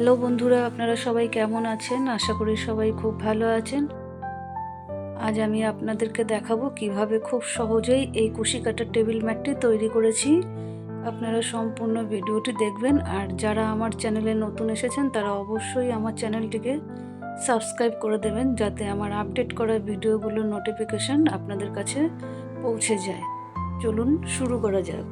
Hello বন্ধুরা, আপনারা সবাই কেমন আছেন? আশা করি সবাই খুব ভালো আছেন। আজ আমি আপনাদেরকে দেখাবো কীভাবে খুব সহজেই এই কুশি কাটার টেবিল ম্যাটটি তৈরি করেছি। আপনারা সম্পূর্ণ ভিডিওটি দেখবেন, আর যারা আমার চ্যানেলে নতুন এসেছেন, তারা অবশ্যই আমার চ্যানেলটিকে সাবস্ক্রাইব করে দেবেন, যাতে আমার আপডেট করা ভিডিওগুলোর নোটিফিকেশন আপনাদের কাছে পৌঁছে যায়। চলুন শুরু করা যাক।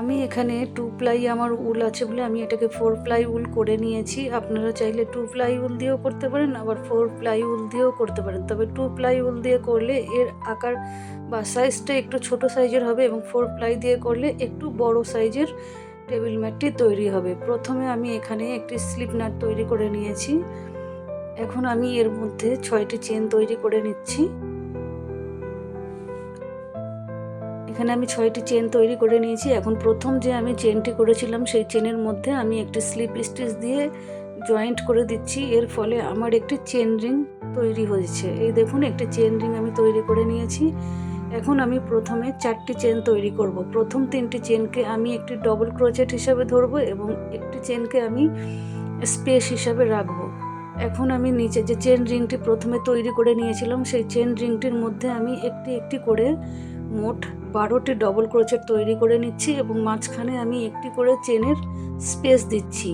আমি এখানে টু প্লাই আমার উল আছে বলে আমি এটাকে ফোর প্লাই উল করে নিয়েছি। আপনারা চাইলে টু প্লাই উল দিয়েও করতে পারেন, আবার ফোর প্লাই উল দিয়েও করতে পারেন। তবে টু প্লাই উল দিয়ে করলে এর আকার বা সাইজটা একটু ছোট সাইজের হবে এবং ফোর প্লাই দিয়ে করলে একটু বড় সাইজের টেবিল ম্যাটটি তৈরি হবে। প্রথমে আমি এখানে একটি স্লিপ নাট তৈরি করে নিয়েছি। এখন আমি এর মধ্যে ছয়টি চেন তৈরি করে নিচ্ছি। এখানে আমি ছয়টি চেন তৈরি করে নিয়েছি। এখন প্রথম যে আমি চেনটি করেছিলাম, সেই চেনের মধ্যে আমি একটি স্লিপ স্টিচ দিয়ে জয়েন্ট করে দিচ্ছি। এর ফলে আমার একটি চেন রিং তৈরি হয়েছে। এই দেখুন, একটি চেন রিং আমি তৈরি করে নিয়েছি। এখন আমি প্রথমে চারটি চেন তৈরি করব। প্রথম তিনটি চেনকে আমি একটি ডবল ক্রোচেট হিসাবে ধরবো এবং একটি চেনকে আমি স্পেস হিসাবে রাখব। এখন আমি নিচে যে চেন রিংটি প্রথমে তৈরি করে নিয়েছিলাম, সেই চেন রিংটির মধ্যে আমি একটি একটি করে মোট বারোটি ডবল ক্রোচের তৈরি করে নিচ্ছি এবং মাঝখানে আমি একটি করে চেনের স্পেস দিচ্ছি।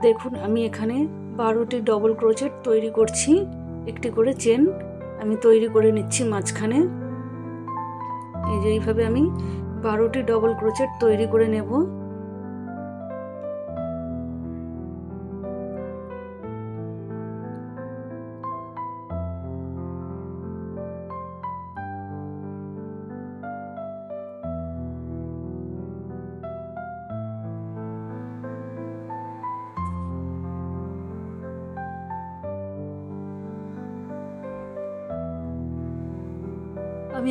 দেখুন, আমি এখানে বারোটি ডবল ক্রোচের তৈরি করছি। একটি করে চেন আমি তৈরি করে নিচ্ছি মাঝখানে। এই যে এইভাবে আমি বারোটি ডবল ক্রোচের তৈরি করে নেব।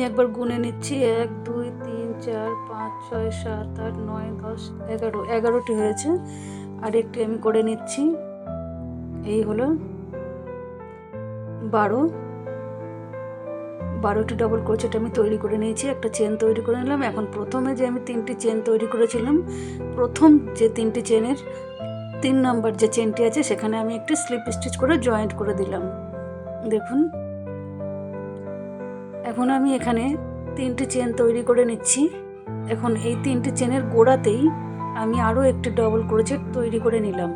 আমি একবার গুনে নিচ্ছি। এক, দুই, তিন, চার, পাঁচ, ছয়, সাত, আট, নয়, দশ, এগারো, এগারোটি হয়েছে। আর একটি আমি করে নিচ্ছি। এই হলো বারো। বারোটি ডবল ক্রোচেট আমি তৈরি করে নিয়েছি। একটা চেন তৈরি করে নিলাম। এখন প্রথমে যে আমি তিনটি চেন তৈরি করেছিলাম, প্রথম যে তিনটি চেনের তিন নম্বর যে চেনটি আছে, সেখানে আমি একটি স্লিপ স্টিচ করে জয়েন্ট করে দিলাম। দেখুন। এখন আমি এখানে তিনটি চেন তৈরি করে নিচ্ছি। এখন এই তিনটি চেনের গোড়াতেই আমি আরও একটি ডবল ক্রোচেট তৈরি করে নিলাম।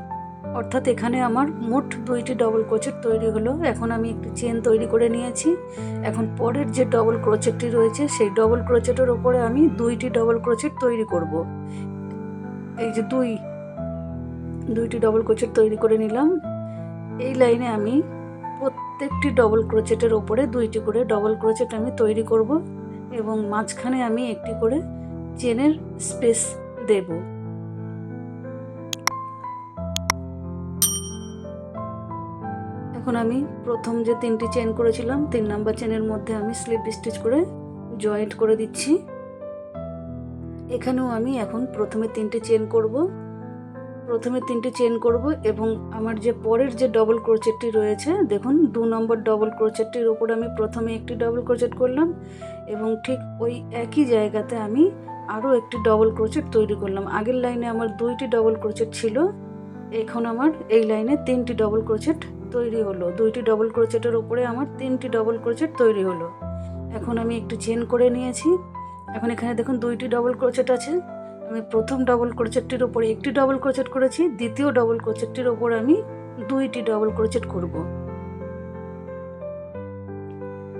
অর্থাৎ এখানে আমার মোট দুইটি ডবল ক্রোচেট তৈরি হলো। এখন আমি একটি চেন তৈরি করে নিয়েছি। এখন পরের যে ডবল ক্রোচেটটি রয়েছে, সেই ডবল ক্রোচেটের ওপরে আমি দুইটি ডবল ক্রোচেট তৈরি করব। এই যে দুই, দুইটি ডবল ক্রোচেট তৈরি করে নিলাম। এই লাইনে আমি প্রত্যেকটি ডবল ক্রোচেটের ওপরে দুইটি করে ডবল ক্রোচেট আমি তৈরি করব এবং মাঝখানে আমি একটি করে চেনের স্পেস দেব। এখন আমি প্রথম যে তিনটি চেন করেছিলাম, তিন নাম্বার চেনের মধ্যে আমি স্লিপ স্টিচ করে জয়েন্ট করে দিচ্ছি। এখানেও আমি এখন প্রথমে তিনটি চেন করব। প্রথমে তিনটে চেন করব এবং আমার যে পরের যে ডবল ক্রোচেটটি রয়েছে, দেখুন, দু নম্বর ডবল ক্রোচেটটির ওপর আমি প্রথমে একটি ডবল ক্রোচেট করলাম এবং ঠিক ওই একই জায়গাতে আমি আরও একটি ডবল ক্রোচেট তৈরি করলাম। আগের লাইনে আমার দুইটি ডবল ক্রোচেট ছিল, এখন আমার এই লাইনে তিনটি ডবল ক্রোচেট তৈরি হলো। দুইটি ডবল ক্রোচেটের ওপরে আমার তিনটি ডবল ক্রোচেট তৈরি হলো। এখন আমি একটু চেন করে নিয়েছি। এখন এখানে দেখুন, দুইটি ডবল ক্রোচেট আছে। আমি প্রথম ডবল ক্রোচেটটির ওপরে একটি ডবল ক্রোচেট করেছি, দ্বিতীয় ডবল ক্রোচেটটির ওপর আমি দুইটি ডবল ক্রোচেট করব।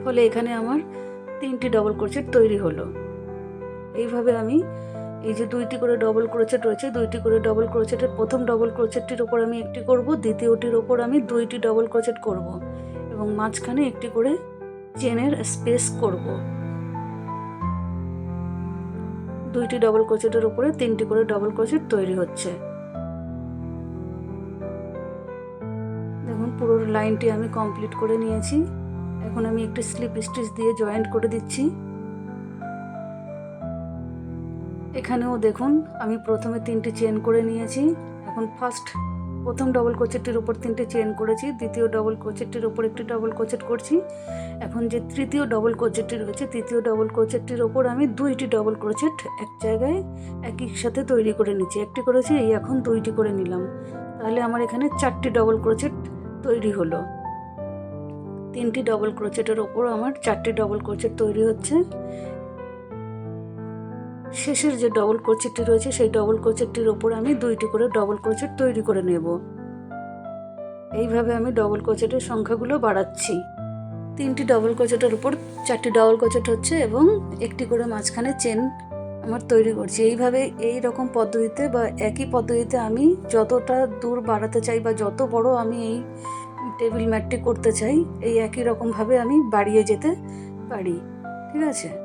ফলে এখানে আমার তিনটি ডবল ক্রোচেট তৈরি হলো। এইভাবে আমি এই যে দুইটি করে ডবল ক্রোচেট রয়েছে, দুইটি করে ডবল ক্রোচেটের প্রথম ডবল ক্রোচেটটির ওপর আমি একটি করব, দ্বিতীয়টির ওপর আমি দুইটি ডবল ক্রোচেট করব এবং মাঝখানে একটি করে চেনের স্পেস করব। দুইটি ডবল ক্রোচেটের উপরে তিনটি করে ডবল ক্রোচেট তৈরি হচ্ছে। দেখুন, পুরো লাইনটি আমি কমপ্লিট করে নিয়েছি। এখন আমি একটি স্লিপ স্টিচ দিয়ে জয়েন্ট করে দিচ্ছি। এখানেও দেখুন, আমি প্রথমে তিনটি চেন করে নিয়েছি। এখন ফার্স্ট প্রথম ডবল ক্রোচেটটির উপর তিনটে চেন করেছি, দ্বিতীয় ডবল ক্রোচেটটির উপর একটি ডবল ক্রোচেট করছি। এখন যে তৃতীয় ডবল ক্রোচেটটি রয়েছে তৃতীয় ডবল ক্রোচেটটির ওপর আমি দুইটি ডবল ক্রোচেট এক জায়গায় একই সাথে তৈরি করে নিচ্ছি। একটি করেছি, এই এখন দুইটি করে নিলাম। তাহলে আমার এখানে চারটি ডবল ক্রোচেট তৈরি হলো। তিনটি ডবল ক্রোচেটের ওপর আমার চারটি ডবল ক্রোচেট তৈরি হচ্ছে। শেষের যে ডবল ক্রোচেটটি রয়েছে, সেই ডবল ক্রোচেটটির ওপর আমি দুইটি করে ডবল ক্রোচেট তৈরি করে নেব। এইভাবে আমি ডবল ক্রোচেটের সংখ্যাগুলো বাড়াচ্ছি। তিনটি ডবল ক্রোচেটের উপর চারটি ডবল ক্রোচেট হচ্ছে এবং একটি করে মাঝখানে চেন আমার তৈরি করছি। এইভাবে এই রকম পদ্ধতিতে বা একই পদ্ধতিতে আমি যতটা দূর বাড়াতে চাই বা যত বড় আমি এই টেবিল ম্যাটটি করতে চাই, এই একই রকমভাবে আমি বাড়িয়ে যেতে পারি। ঠিক আছে?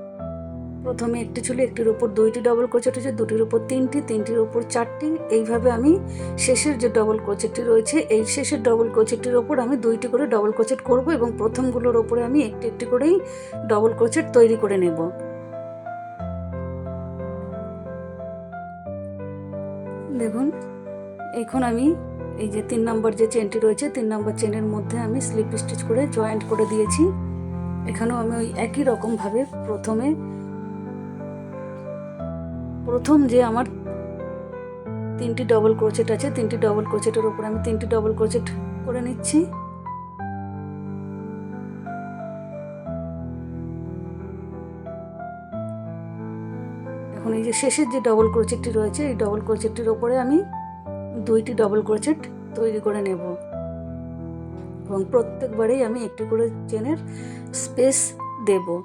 প্রথমে একটি ছিল একটির উপর দুইটি ডবল ক্রোচেট হয়েছে, দুটির উপর তিনটি, তিনটির উপর চারটি। এইভাবে আমি শেষের যে ডবল ক্রোচেটটি রয়েছে, এই শেষের ডবল ক্রোচেটটির ওপর আমি দুইটি করে ডবল ক্রোচেট করব এবং প্রথমগুলোর ওপরে আমি একটি একটি করেই ডবল ক্রোচেট তৈরি করে নেব। দেখুন, এখন আমি এই যে তিন নম্বর যে চেনটি রয়েছে, তিন নম্বর চেনের মধ্যে আমি স্লিপ স্টিচ করে জয়েন্ট করে দিয়েছি। এখানেও আমি ওই একই রকমভাবে প্রথমে প্রথম যে আমার তিনটি ডবল ক্রোচেট আছে, তিনটি ডবল ক্রোচেটের উপর আমি তিনটি ডবল ক্রোচেট করে নিচ্ছি। এখন এই যে শেষের যে ডবল ক্রোচেটটি রয়েছে, এই ডবল ক্রোচেটটির ওপরে আমি দুইটি ডবল ক্রোচেট তৈরি করে নেব। এবং প্রত্যেকবারেই আমি একটি করে চেনের স্পেস দেবো।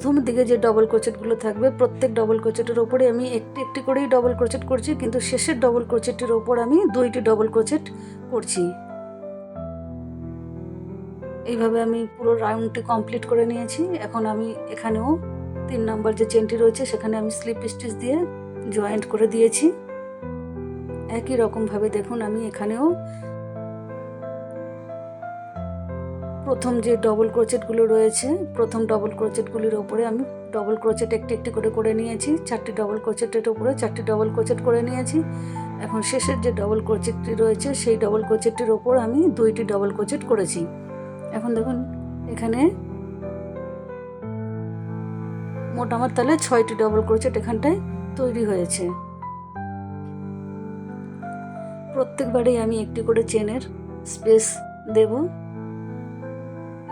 প্রথম দিকে যে ডবল ক্রোচেটগুলো থাকবে, প্রত্যেক ডবল ক্রোচেটের ওপরে আমি একটি একটি করেই ডবল ক্রোচেট করছি, কিন্তু শেষের ডবল ক্রোচেটের ওপর আমি দুইটি ডবল ক্রোচেট করছি। এইভাবে আমি পুরো রাউন্ডটি কমপ্লিট করে নিয়েছি। এখন আমি এখানেও তিন নম্বর যে চেনটি রয়েছে, সেখানে আমি স্লিপ স্টিচ দিয়ে জয়েন্ট করে দিয়েছি। একই রকমভাবে দেখুন, আমি এখানেও প্রথম যে ডবল ক্রোচেটগুলো রয়েছে, প্রথম ডবল ক্রোচেটগুলির ওপরে আমি ডবল ক্রোচেট একটি একটি করে করে নিয়েছি, চারটি ডবল ক্রোচেটের ওপরে চারটি ডবল ক্রোচেট করে নিয়েছি। এখন শেষের যে ডবল ক্রোচেটটি রয়েছে, সেই ডবল ক্রোচেটটির ওপর আমি দুইটি ডবল ক্রোচেট করেছি। এখন দেখুন, এখানে মোট আমার তাহলে ছয়টি ডবল ক্রোচেট এখানটায় তৈরি হয়েছে। প্রত্যেকবারেই আমি একটি করে চেনের স্পেস দেবো।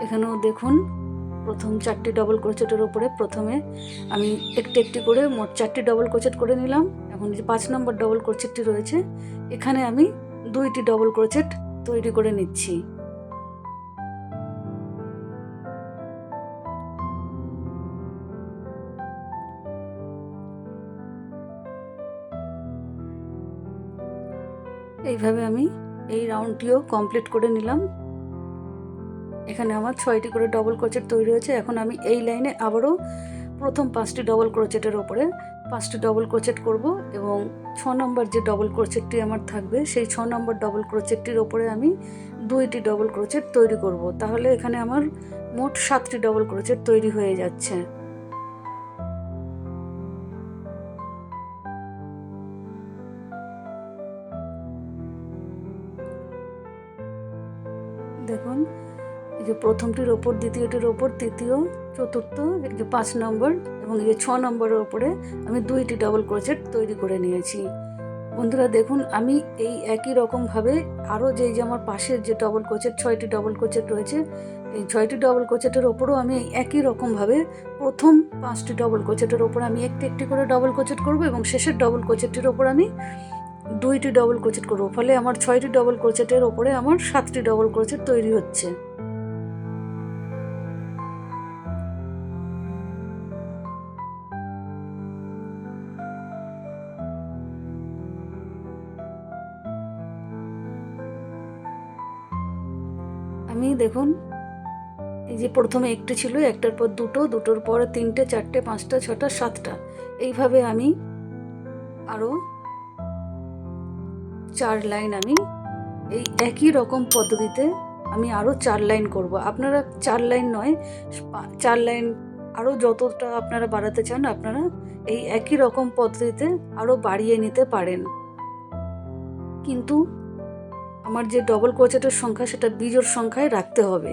এখানেও দেখুন, প্রথম চারটি ডবল ক্রোচেটের ওপরে প্রথমে আমি একটি একটি করে মোট চারটি ডবল ক্রোচেট করে নিলাম। এখন যে পাঁচ নম্বর ডবল ক্রোচেটটি রয়েছে, এখানে আমি দুইটি ডবল ক্রোচেট তৈরি করে নিচ্ছি। এইভাবে আমি এই রাউন্ডটিও কমপ্লিট করে নিলাম। এখানে আমার ছয়টি করে ডবল ক্রোচেট তৈরি হয়েছে। এখন আমি এই লাইনে আবারও প্রথম পাঁচটি ডবল ক্রোচেটের ওপরে পাঁচটি ডবল ক্রোচেট করব এবং ছ নম্বর যে ডবল ক্রোচেটটি আমার থাকবে, সেই ছ নম্বর ডবল ক্রোচেটটির ওপরে আমি দুইটি ডবল ক্রোচেট তৈরি করব। তাহলে এখানে আমার মোট সাতটি ডবল ক্রোচেট তৈরি হয়ে যাচ্ছে। দেখুন এই যে প্রথমটির ওপর, দ্বিতীয়টির ওপর, তৃতীয়, চতুর্থ এই যে পাঁচ নম্বর এবং এই যে ছ নম্বরের ওপরে আমি দুইটি ডবল ক্রোচেট তৈরি করে নিয়েছি। বন্ধুরা, দেখুন, আমি এই একই রকমভাবে আরও যেই যে আমার পাশের যে ডবল কোচেট ছয়টি ডবল কোচেট রয়েছে, এই ছয়টি ডবল কোচেটের ওপরও আমি একই রকমভাবে প্রথম পাঁচটি ডবল কোচেটের ওপর আমি একটি একটি করে ডবল কোচেট করব এবং শেষের ডবল কোচেটটির ওপর আমি দুইটি ডবল ক্রোচেট করব। ফলে আমার ছয়টি ডবল ক্রোচেটের ওপরে আমার সাতটি ডবল ক্রোচেট তৈরি হচ্ছে। আমি দেখুন, এই যে প্রথমে একটি ছিল, একটার পর দুটো, দুটোর পর তিনটে, চারটে, পাঁচটা, ছটা, সাতটা। এইভাবে আমি আরও চার লাইন আমি এই একই রকম পদ্ধতিতে আমি আরও চার লাইন করব। আপনারা চার লাইন নয় চার লাইন আরও যতটা আপনারা বাড়াতে চান, আপনারা এই একই রকম পদ্ধতিতে আরও বাড়িয়ে নিতে পারেন। কিন্তু আমার যে ডবল ক্রোচেটের সংখ্যা, সেটা বিজোড় সংখ্যায় রাখতে হবে।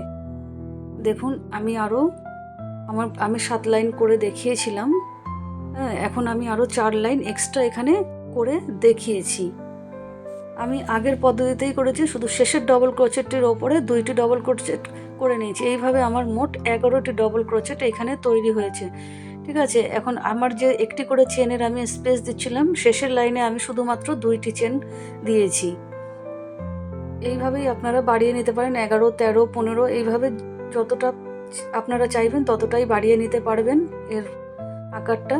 দেখুন, আমি আরও আমার, আমি সাত লাইন করে দেখিয়েছিলাম। হ্যাঁ এখন আমি আরও চার লাইন এক্সট্রা এখানে করে দেখিয়েছি। আমি আগের পদ্ধতিতেই করেছি, শুধু শেষের ডবল ক্রোচেটের ওপরে দুইটি ডবল ক্রোচেট করে নিয়েছি। এইভাবে আমার মোট এগারোটি ডবল ক্রোচেট এখানে তৈরি হয়েছে। ঠিক আছে, এখন আমার যে একটি করে চেনের আমি স্পেস দিচ্ছিলাম, শেষের লাইনে আমি শুধুমাত্র দুইটি চেন দিয়েছি। এইভাবেই আপনারা বাড়িয়ে নিতে পারেন, এগারো, তেরো, পনেরো, এইভাবে যতটা আপনারা চাইবেন ততটাই বাড়িয়ে নিতে পারবেন এর আকারটা।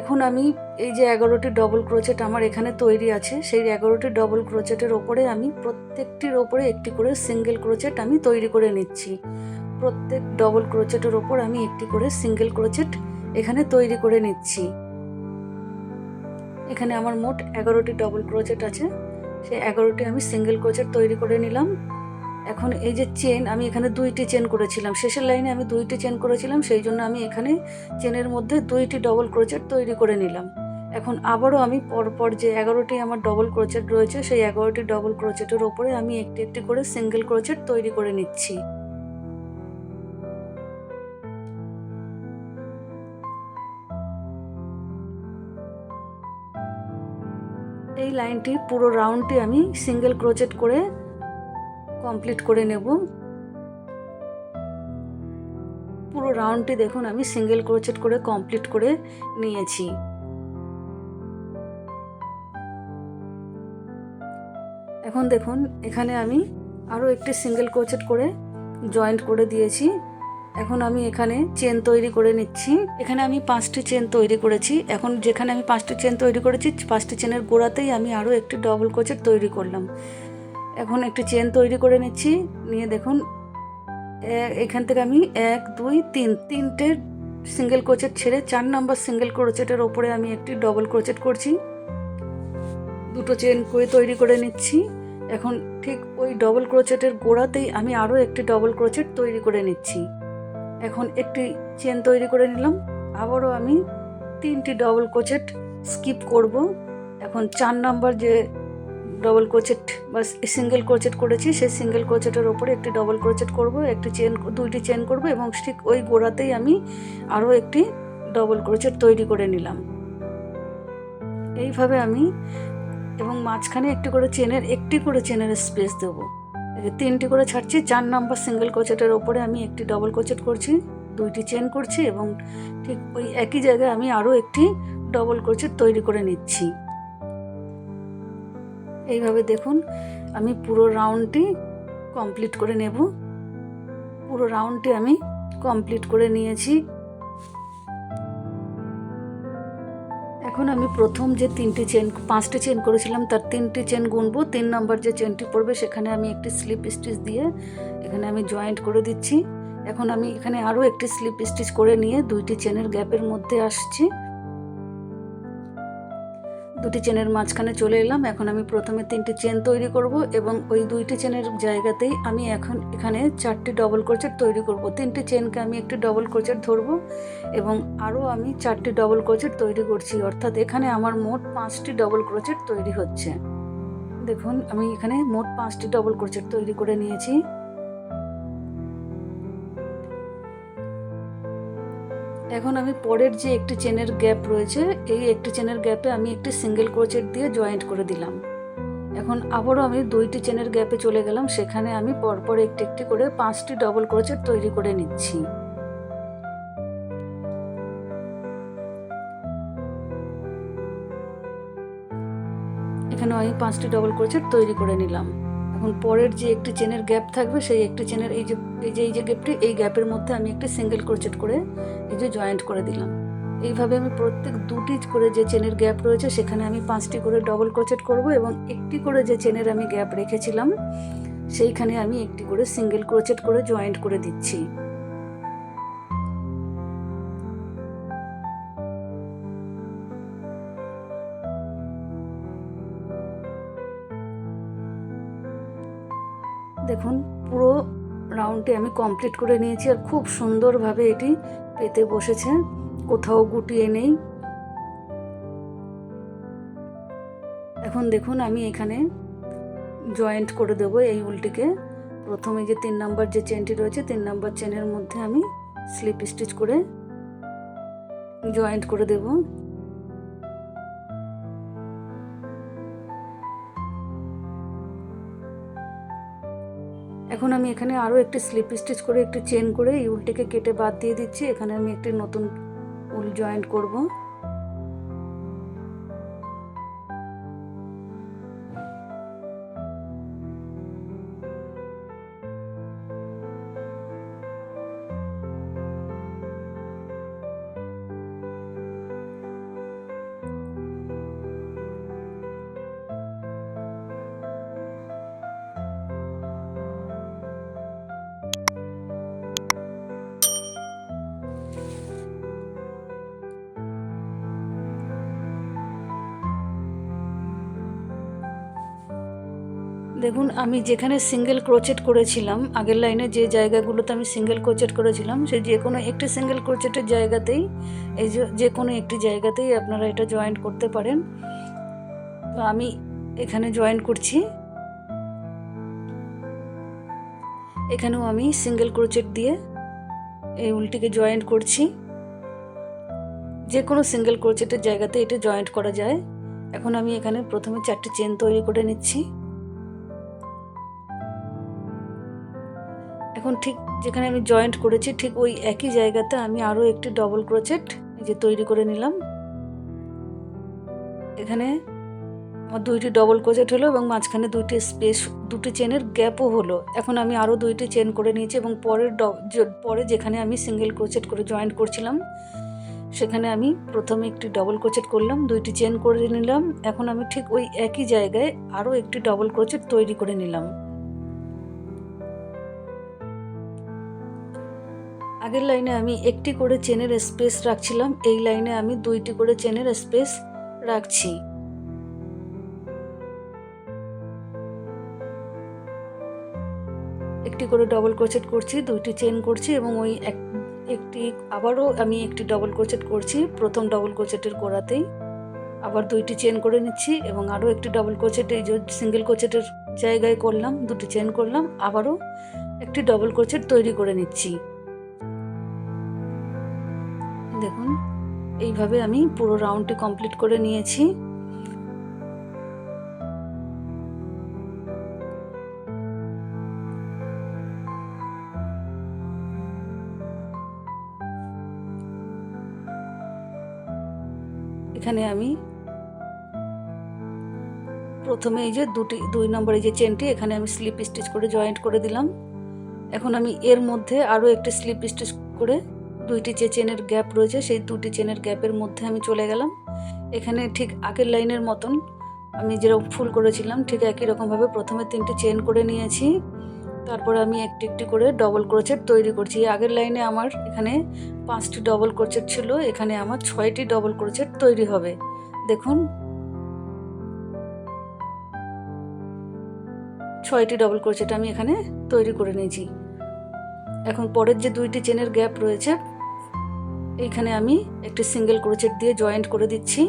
এখন আমি এই যে এগারোটি ডবল ক্রোচেট আমার এখানে তৈরি আছে, সেই এগারোটি ডবল ক্রোচেটের ওপরে আমি প্রত্যেকটির ওপরে একটি করে সিঙ্গেল ক্রোচেট আমি তৈরি করে নিচ্ছি। প্রত্যেক ডবল ক্রোচেটের ওপর আমি একটি করে সিঙ্গেল ক্রোচেট এখানে তৈরি করে নিচ্ছি। এখানে আমার মোট এগারোটি ডবল ক্রোচেট আছে। সেই এগারোটি আমি সিঙ্গেল ক্রোচেট তৈরি করে নিলাম। এখন এই যে চেন আমি এখানে দুইটি চেন করেছিলাম। শেষের লাইনে আমি দুইটি চেন করেছিলাম, সেই জন্য আমি এখানে চেনের মধ্যে দুইটি ডবল ক্রোচেট তৈরি করে নিলাম। এখন আবারও আমি পরপর যে এগারোটি আমার ডবল ক্রোচেট রয়েছে, সেই এগারোটি ডবল ক্রোচেটের ওপরে আমি একটি একটি করে সিঙ্গেল ক্রোচেট তৈরি করে নিচ্ছি। লাইনটি পুরো রাউন্ডটি আমি সিঙ্গেল ক্রোচেট করে কমপ্লিট করে নেব। পুরো রাউন্ডটি দেখুন, আমি সিঙ্গেল ক্রোচেট করে কমপ্লিট করে নিয়েছি। এখন দেখুন, এখানে আমি আরও একটি সিঙ্গেল ক্রোচেট করে জয়েন্ট করে দিয়েছি। এখন আমি এখানে চেন তৈরি করে নিচ্ছি। এখানে আমি পাঁচটি চেন তৈরি করেছি। এখন যেখানে আমি পাঁচটি চেন তৈরি করেছি, পাঁচটি চেনের গোড়াতেই আমি আরও একটি ডবল ক্রোচেট তৈরি করলাম। এখন একটি চেন তৈরি করে নিচ্ছি। নিয়ে দেখুন এখান থেকে আমি এক, দুই, তিন, তিনটে সিঙ্গেল ক্রোচেট ছেড়ে চার নম্বর সিঙ্গেল ক্রোচেটের ওপরে আমি একটি ডবল ক্রোচেট করছি। দুটো চেন করে তৈরি করে নিচ্ছি। এখন ঠিক ওই ডবল ক্রোচেটের গোড়াতেই আমি আরও একটি ডবল ক্রোচেট তৈরি করে নিচ্ছি। এখন একটি চেন তৈরি করে নিলাম। আবারও আমি তিনটি ডবল কোচেট স্কিপ করব। এখন চার নাম্বার যে ডবল ক্রোচেট বা সিঙ্গেল ক্রোচেট করেছি, সেই সিঙ্গেল ক্রোচেটের ওপরে একটি ডবল ক্রোচেট করব, একটি চেন দুইটি চেন করব এবং ঠিক ওই গোড়াতেই আমি আরও একটি ডবল ক্রোচেট তৈরি করে নিলাম। এইভাবে আমি এবং মাঝখানে একটি করে চেনের একটি করে চেনের স্পেস দেবো। তিনটি করে ছাড়ছি, চার নাম্বার সিঙ্গেল কোচেটের ওপরে আমি একটি ডবল কোচেট করছি, দুইটি চেন করছি এবং ঠিক ওই একই জায়গায় আমি আরও একটি ডবল ক্রোচেট তৈরি করে নিচ্ছি। এইভাবে দেখুন, আমি পুরো রাউন্ডটি কমপ্লিট করে নেব। পুরো রাউন্ডটি আমি কমপ্লিট করে নিয়েছি। এখন আমি প্রথম যে তিনটি চেন পাঁচটি চেন করেছিলাম, তার তিনটি চেন গুনবো, তিন নম্বর যে চেনটি পড়বে, সেখানে আমি একটি স্লিপ স্টিচ দিয়ে এখানে আমি জয়েন্ট করে দিচ্ছি। এখন আমি এখানে আরও একটি স্লিপ স্টিচ করে নিয়ে দুইটি চেনের গ্যাপের মধ্যে আসছি। দুটি চেনের মাঝখানে চলে এলাম। এখন আমি প্রথমে তিনটি চেন তৈরি করব এবং ওই দুইটি চেনের জায়গাতেই আমি এখন এখানে চারটি ডবল ক্রোচেট তৈরি করব। তিনটি চেনকে আমি একটি ডবল ক্রোচেট ধরবো এবং আরও আমি চারটি ডবল ক্রোচেট তৈরি করছি। অর্থাৎ এখানে আমার মোট পাঁচটি ডবল ক্রোচেট তৈরি হচ্ছে। দেখুন, আমি এখানে মোট পাঁচটি ডবল ক্রোচেট তৈরি করে নিয়েছি। এখন আমি পরের যে একটি চেনের গ্যাপ রয়েছে, এই একটি চেনের গ্যাপে আমি একটি সিঙ্গেল ক্রোচেট দিয়ে জয়েন্ট করে দিলাম। এখন আবারও আমি দুইটি চেনের গ্যাপে চলে গেলাম, সেখানে আমি পরপর একটি একটি করে পাঁচটি ডবল ক্রোচেট তৈরি করে নিচ্ছি। এখানে আমি পাঁচটি ডবল ক্রোচেট তৈরি করে নিলাম। এখন পরের যে একটি চেনের গ্যাপ থাকবে, সেই একটি চেনের এই যে এই যে এই যে গ্যাপটি এই গ্যাপের মধ্যে আমি একটি সিঙ্গেল ক্রোচেট করে এই যে জয়েন্ট করে দিলাম। এইভাবে আমি প্রত্যেক দুটি করে যে চেনের গ্যাপ রয়েছে, সেখানে আমি পাঁচটি করে ডবল ক্রোচেট করব এবং একটি করে যে চেনের আমি গ্যাপ রেখেছিলাম, সেইখানে আমি একটি করে সিঙ্গেল ক্রোচেট করে জয়েন্ট করে দিচ্ছি। দেখুন, পুরো রাউন্ডটি আমি কমপ্লিট করে নিয়েছি আর খুব সুন্দরভাবে এটি পেতে বসেছে। কোথাও গুটিয়ে নেই। এখন দেখুন, আমি এখানে জয়েন্ট করে দেবো এই উলটিকে। প্রথমে যে তিন নাম্বার যে চেনটি রয়েছে, তিন নাম্বার চেনের মধ্যে আমি স্লিপ স্টিচ করে জয়েন্ট করে দেবো। এখন আমি এখানে আরও একটি স্লিপ স্টিচ করে, একটি চেন করে, এই উলটিকে কেটে বাদ দিয়ে দিচ্ছি। এখানে আমি একটি নতুন উল জয়েন্ট করব। দেখুন, আমি যেখানে সিঙ্গেল ক্রোচেট করেছিলাম, আগের লাইনে যে জায়গাগুলোতে আমি সিঙ্গেল ক্রোচেট করেছিলাম, সে যে কোনো একটি সিঙ্গেল ক্রোচেটের জায়গাতেই, এই যে কোনো একটি জায়গাতেই আপনারা এটা জয়েন্ট করতে পারেন। তো আমি এখানে জয়েন করছি। এখানেও আমি সিঙ্গেল ক্রোচেট দিয়ে এই উলটিকে জয়েন্ট করছি। যে কোনো সিঙ্গেল ক্রোচেটের জায়গাতে এটা জয়েন্ট করা যায়। এখন আমি এখানে প্রথমে চারটে চেন তৈরি করে নিচ্ছি। এখন ঠিক যেখানে আমি জয়েন্ট করেছি, ঠিক ওই একই জায়গাতে আমি আরও একটি ডবল ক্রোচেট যে তৈরি করে নিলাম। এখানে আমার দুইটি ডবল ক্রোচেট হলো এবং মাঝখানে দুইটি স্পেস দুটি চেনের গ্যাপও হলো। এখন আমি আরও দুইটি চেন করে নিয়েছি এবং পরের পরে যেখানে আমি সিঙ্গেল ক্রোচেট করে জয়েন্ট করছিলাম, সেখানে আমি প্রথমে একটি ডবল ক্রোচেট করলাম, দুইটি চেন করে নিলাম। এখন আমি ঠিক ওই একই জায়গায় আরও একটি ডবল ক্রোচেট তৈরি করে নিলাম। আগের লাইনে আমি একটি করে চেনের স্পেস রাখছিলাম, এই লাইনে আমি দুইটি করে চেনের স্পেস রাখছি। একটি করে ডবল ক্রোচেট করছি, দুইটি চেন করছি এবং ওই এক, একটি, আবারও আমি একটি ডবল ক্রোচেট করছি, প্রথম ডবল ক্রোচেটের গোড়াতেই। আবার দুইটি চেন করে নিচ্ছি এবং আরও একটি ডবল ক্রোচেট এই যে সিঙ্গেল ক্রোচেটের জায়গায় করলাম, দুটি চেন করলাম, আবারও একটি ডবল ক্রোচেট তৈরি করে নিচ্ছি। দেখুন, এইভাবে আমি পুরো রাউন্ডটি কমপ্লিট করে নিয়েছি। এখানে আমি প্রথমে এই যে দুটি, দুই নম্বরে যে চেনটি এখানে আমি স্লিপ স্টিচ করে জয়েন্ট করে দিলাম। এখন আমি এর মধ্যে আরও একটি স্লিপ স্টিচ করে দুইটি যে চেনের গ্যাপ রয়েছে, সেই দুটি চেনের গ্যাপের মধ্যে আমি চলে গেলাম। এখানে ঠিক আগের লাইনের মতন আমি যেরকম ফুল করেছিলাম, ঠিক একই রকমভাবে প্রথমে তিনটি চেন করে নিয়েছি। তারপর আমি একটি একটি করে ডবল ক্রোচেট তৈরি করছি। আগের লাইনে আমার এখানে পাঁচটি ডবল ক্রোচেট ছিল, এখানে আমার ছয়টি ডবল ক্রোচেট তৈরি হবে। দেখুন। ছয়টি ডবল ক্রোচেট আমি এখানে তৈরি করে নিয়েছি। এখন পরের যে দুইটি চেনের গ্যাপ রয়েছে এইখানে আমি একটি সিঙ্গেল ক্রোচেট দিয়ে জয়েন্ট করে দিচ্ছি।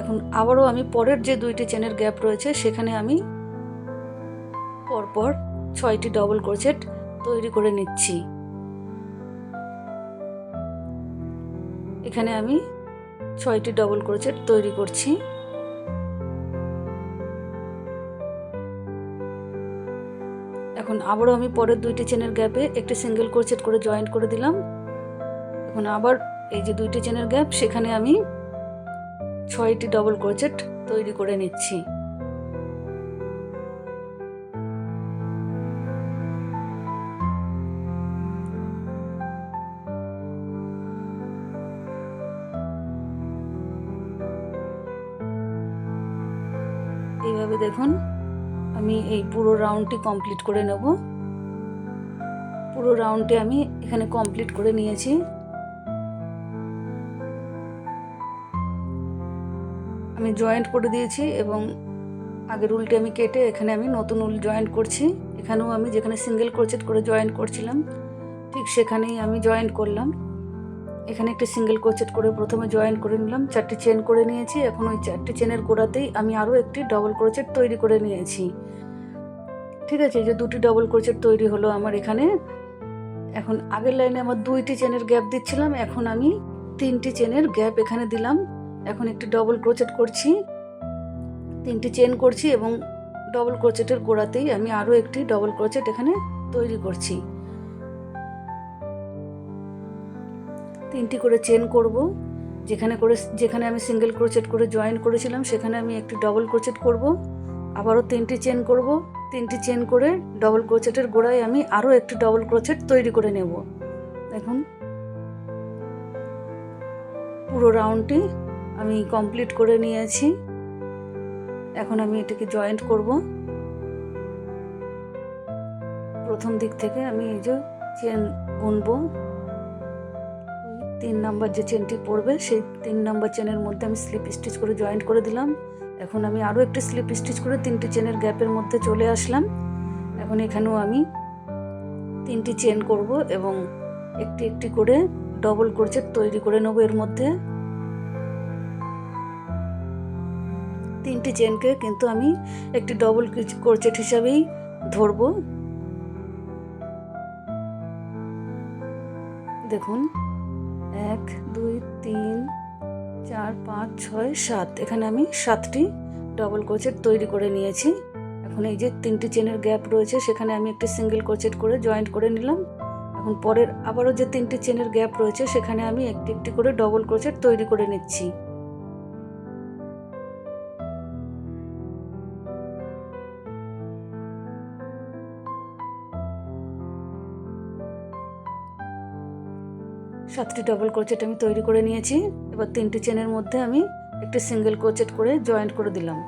এখন আবারও আমি পরের যে দুইটি চেনের গ্যাপ রয়েছে, সেখানে আমি পরপর ছয়টি ডবল ক্রোচেট তৈরি করে নিচ্ছি। এখানে আমি ছয়টি ডবল ক্রোচেট তৈরি করছি। এখন আবারও আমি পরের দুইটি চেনের গ্যাপে একটি সিঙ্গেল ক্রোচেট করে জয়েন্ট করে দিলাম। এখন আবার এই যে দুইটি চেনের গ্যাপ সেখানে আমি ছয়টি ডবল ক্রোচেট তৈরি করে নিচ্ছি। এইভাবে দেখুন, আমি এই পুরো রাউন্ডটি কমপ্লিট করে নেব। পুরো রাউন্ডটি আমি এখানে কমপ্লিট করে নিয়েছি। আমি জয়েন্ট করে দিয়েছি এবং আগের উলটি আমি কেটে এখানে আমি নতুন উল জয়েন্ট করছি। এখানেও আমি যেখানে সিঙ্গেল ক্রোচেট করে জয়েন্ট করছিলাম, ঠিক সেখানেই আমি জয়েন্ট করলাম। এখানে একটি সিঙ্গেল ক্রোচেট করে প্রথমে জয়েন করে নিলাম, চারটি চেন করে নিয়েছি। এখন ওই চারটি চেনের গোড়াতেই আমি আরও একটি ডবল ক্রোচেট তৈরি করে নিয়েছি। ঠিক আছে যে দুটি ডবল ক্রোচেট তৈরি হলো আমার এখানে। এখন আগের লাইনে আমার দুইটি চেনের গ্যাপ দিচ্ছিলাম, এখন আমি তিনটি চেনের গ্যাপ এখানে দিলাম। এখন একটি ডবল ক্রোচেট করছি। তিনটি চেন করছি এবং ডবল ক্রোচেটের গোড়াতেই আমি আরও একটি ডবল ক্রোচেট এখানে তৈরি করছি। তিনটি করে চেন করব। যেখানে করে, যেখানে আমি সিঙ্গেল ক্রোচেট করে জয়েন করেছিলাম, সেখানে আমি একটি ডবল ক্রোচেট করব। আবারও তিনটি চেন করব। তিনটি চেন করে ডবল ক্রোচেটের গোড়ায় আমি আরও একটি ডবল ক্রোচেট তৈরি করে নেব। এখন পুরো রাউন্ডটি আমি কমপ্লিট করে নিয়েছি। এখন আমি এটাকে জয়েন্ট করব। প্রথম দিক থেকে আমি এই যে চেন বুনবো। তিন নাম্বার যে চেনটি পড়বে, সেই তিন নাম্বার চেনের মধ্যে আমি স্লিপ স্টিচ করে জয়েন্ট করে দিলাম। এখন আমি আরও একটি স্লিপ স্টিচ করে তিনটি চেনের গ্যাপের মধ্যে চলে আসলাম। এখন এখানেও আমি তিনটি চেন করব এবং একটি একটি করে ডবল ক্রোচেট তৈরি করে নেব এর মধ্যে। তিনটি চেনকে কিন্তু আমি একটি ডবল ক্রোচেট হিসাবেই ধরবো। দেখুন, এক, দুই, তিন, চার, পাঁচ, ছয়, সাত। এখানে আমি সাতটি ডবল ক্রোচেট তৈরি করে নিয়েছি। এখন এই যে তিনটি চেনের গ্যাপ রয়েছে, সেখানে আমি একটি সিঙ্গেল ক্রোচেট করে জয়েন্ট করে নিলাম। এখন পরের আবারও যে তিনটি চেনের গ্যাপ রয়েছে, সেখানে আমি একটি একটি করে ডবল ক্রোচেট তৈরি করে নিচ্ছি। সাতটি ডবল ক্রোচেট আমি তৈরি করে নিয়েছি। এবার তিনটি চেনের মধ্যে আমি একটি সিঙ্গেল ক্রোচেট করে জয়েন্ট করে দিলাম।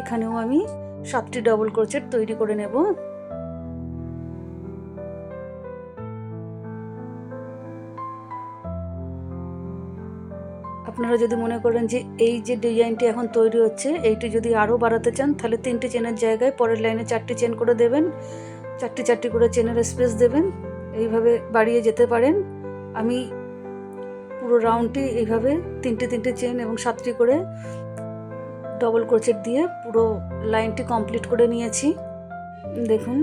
এখানেও আমি সাতটি ডবল ক্রোচেট তৈরি করে নেব। আপনারা যদি মনে করেন যে এই যে ডিজাইনটি এখন তৈরি হচ্ছে, এইটি যদি আরও বাড়াতে চান, তাহলে তিনটি চেনের জায়গায় পরের লাইনে চারটি চেন করে দেবেন। চারটি চারটি করে চেনের স্পেস দেবেন। এইভাবে বাড়িয়ে যেতে পারেন। আমি পুরো রাউন্ডটি এইভাবে তিনটে তিনটে চেন এবং সাতটি করে ডবল ক্রোচেট দিয়ে পুরো লাইনটি কমপ্লিট করে নিয়েছি। দেখুন।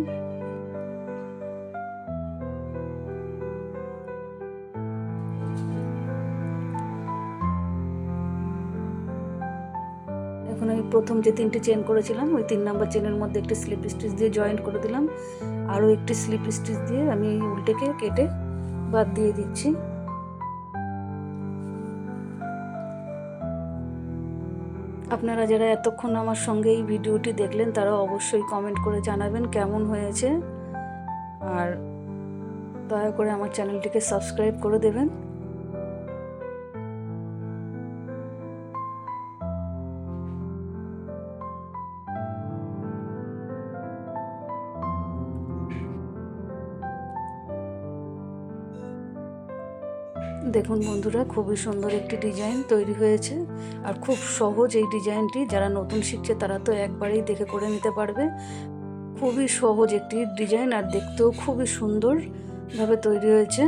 প্রথম যে তিনটি চেন করেছিলাম, ওই তিন নাম্বার চেনের মধ্যে একটি স্লিপ স্টিচ দিয়ে জয়েন্ট করে দিলাম। আরও একটি স্লিপ স্টিচ দিয়ে আমি উল্টেকে কেটে বাদ দিয়ে দিচ্ছি। আপনারা যারা এতক্ষণ আমার সঙ্গে এই ভিডিওটি দেখলেন, তারা অবশ্যই কমেন্ট করে জানাবেন কেমন হয়েছে। আর দয়া করে আমার চ্যানেলটিকে সাবস্ক্রাইব করে দেবেন। দেখুন বন্ধুরা, খুবই সুন্দর একটি ডিজাইন তৈরি হয়েছে। আর খুব সহজ এই ডিজাইনটি, যারা নতুন শিখছে তারা তো একবারেই দেখে করে নিতে পারবে। খুবই সহজ একটি ডিজাইন আর দেখতেও খুবই সুন্দরভাবে তৈরি হয়েছে।